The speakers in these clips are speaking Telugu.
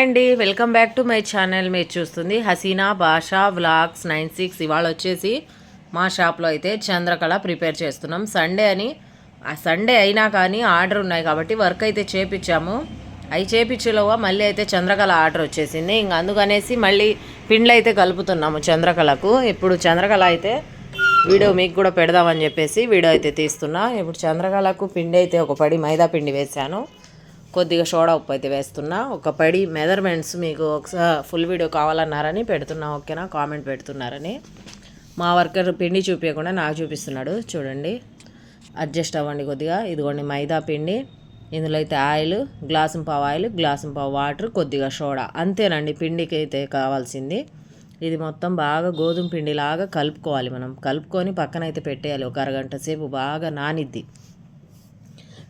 అండి welcome back to my channel. మీరు చూస్తుంది Haseena Basha vlogs nine six. ఇవాళ వచ్చేసి మా షాప్లో అయితే చంద్రకళ ప్రిపేర్ చేస్తున్నాం. సండే అని ఆ సండే అయినా కానీ ఆర్డర్ ఉన్నాయి కాబట్టి వర్క్ అయితే చేపించాము. అవి చేపించేలోగా మళ్ళీ అయితే చంద్రకళ ఆర్డర్ వచ్చేసింది. ఇంక అందుకనేసి మళ్ళీ పిండ్లు అయితే కలుపుతున్నాము చంద్రకళకు. ఇప్పుడు చంద్రకళ అయితే వీడియో మీకు కూడా పెడదామని చెప్పేసి వీడియో అయితే తీస్తున్నా. ఇప్పుడు చంద్రకళకు పిండి అయితే ఒక పడి మైదా పిండి వేశాను. కొద్దిగా సోడా ఉప్పు అయితే వేస్తున్నా. ఒక పడి మెజర్మెంట్స్ మీకు ఒకసారి ఫుల్ వీడియో కావాలన్నారని పెడుతున్నా ఓకేనా? కామెంట్ పెడుతున్నారని. మా వర్కర్ పిండి చూపించకుండా నాకు చూపిస్తున్నాడు. చూడండి. అడ్జస్ట్ అవ్వండి కొద్దిగా. ఇదిగోండి మైదా పిండి. ఇందులో అయితే ఆయిల్ గ్లాసు పావు ఆయిల్ గ్లాసు పావు వాటర్ కొద్దిగా సోడా. అంతేనండి పిండికి అయితే కావాల్సింది. ఇది మొత్తం బాగా గోధుమ పిండిలాగా కలుపుకోవాలి మనం. కలుపుకొని పక్కన అయితే పెట్టేయాలి. ఒక అరగంట సేపు బాగా నానిద్ది.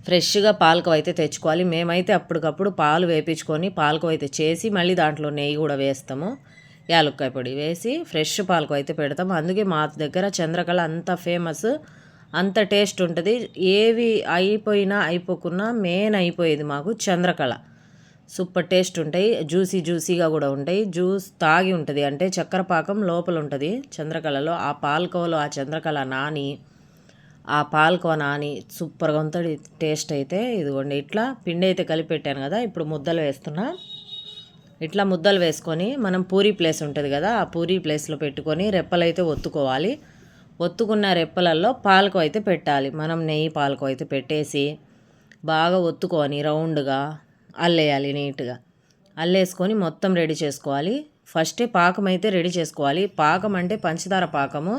ఫ్రెష్గా పాలకం అయితే తెచ్చుకోవాలి. మేమైతే అప్పటికప్పుడు పాలు వేపించుకొని పాలకం అయితే చేసి మళ్ళీ దాంట్లో నెయ్యి కూడా వేస్తాము. యాలక్కాయ పొడి వేసి ఫ్రెష్ పాలకం అయితే పెడతాము. అందుకే మా దగ్గర చంద్రకళ అంత ఫేమస్ అంత టేస్ట్ ఉంటుంది. ఏవి అయిపోయినా అయిపోకున్నా మెయిన్ అయిపోయేది మాకు చంద్రకళ. సూపర్ టేస్ట్ ఉంటాయి జ్యూసీ జ్యూసీగా కూడా ఉంటాయి. జ్యూస్ తాగి ఉంటుంది. అంటే చక్కెర పాకం లోపల ఉంటుంది చంద్రకళలో. ఆ పాలకోవలో ఆ చంద్రకళ నాని ఆ పాలకోవ అని సూపర్గా ఉంటుంది టేస్ట్ అయితే. ఇదిగోండి ఇట్లా పిండి అయితే కలిపి పెట్టాను కదా ఇప్పుడు ముద్దలు వేస్తున్నా. ఇట్లా ముద్దలు వేసుకొని మనం పూరీ ప్లేస్ ఉంటుంది కదా ఆ పూరీ ప్లేస్లో పెట్టుకొని రెప్పలు అయితే ఒత్తుకోవాలి. ఒత్తుకున్న రెప్పలల్లో పాలకో అయితే పెట్టాలి. మనం నెయ్యి పాలకో అయితే పెట్టేసి బాగా ఒత్తుకొని రౌండ్గా అల్లేయాలి నీట్గా. అల్లేసుకొని మొత్తం రెడీ చేసుకోవాలి. ఫస్టే పాకం అయితే రెడీ చేసుకోవాలి. పాకం అంటే పంచదార పాకము.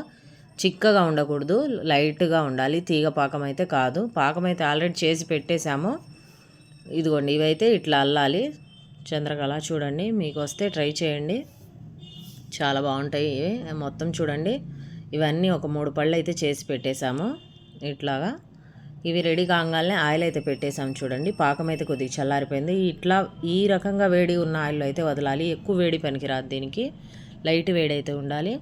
చిక్కగా ఉండకూడదు లైట్గా ఉండాలి. తీగ పాకం అయితే కాదు. పాకం అయితే ఆల్రెడీ చేసి పెట్టేశాము. ఇదిగోండి ఇవైతే ఇట్లా అల్లాలి. చంద్రకళ చూడండి మీకు వస్తే ట్రై చేయండి. చాలా బాగుంటాయి మొత్తం చూడండి. ఇవన్నీ ఒక మూడు పళ్ళు అయితే చేసి పెట్టేశాము. ఇట్లాగా. ఇవి రెడీ కాగానే ఆయిల్ అయితే పెట్టేశాము చూడండి. పాకం అయితే కొద్దిగా చల్లారిపోయింది. ఇట్లా ఈ రకంగా వేడి ఉన్న ఆయిల్ అయితే వదలాలి. ఎక్కువ వేడి పనికిరాదు దీనికి. లైట్ వేడి అయితే ఉండాలి.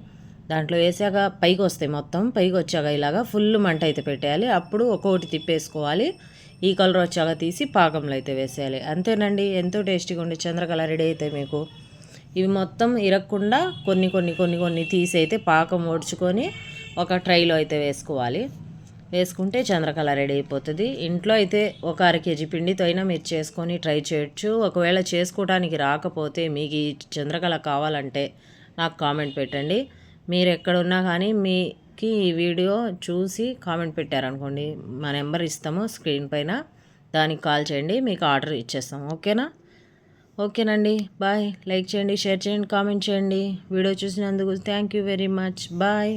దాంట్లో వేసాక పైకి వస్తాయి మొత్తం. పైకి వచ్చాక ఇలాగా ఫుల్ మంట అయితే పెట్టేయాలి. అప్పుడు ఒక్కొక్కటి తిప్పేసుకోవాలి. ఈ కలర్ వచ్చాక తీసి పాకంలో అయితే వేసేయాలి. అంతేనండి. ఎంతో టేస్టీగా ఉండే చంద్రకళ రెడీ అయితే మీకు. ఇవి మొత్తం ఇరగకుండా కొన్ని కొన్ని కొన్ని కొన్ని తీసి అయితే పాకం ఓడ్చుకొని ఒక ట్రైలో అయితే వేసుకోవాలి. వేసుకుంటే చంద్రకళ రెడీ అయిపోతుంది. ఇంట్లో అయితే ఒక అర కేజీ పిండితో అయినా మీరు చేసుకొని ట్రై చేయొచ్చు. ఒకవేళ చేసుకోవడానికి రాకపోతే మీకు ఈ చంద్రకళ కావాలంటే నాకు కామెంట్ పెట్టండి. మీరు ఎక్కడున్నా కానీ మీకు ఈ వీడియో చూసి కామెంట్ పెట్టారనుకోండి మా నెంబర్ ఇస్తాము స్క్రీన్ పైన. దానికి కాల్ చేయండి మీకు ఆర్డర్ ఇచ్చేస్తాం ఓకేనా? ఓకేనండి. బాయ్. లైక్ చేయండి షేర్ చేయండి కామెంట్ చేయండి. వీడియో చూసినందుకు thank you very much. Bye.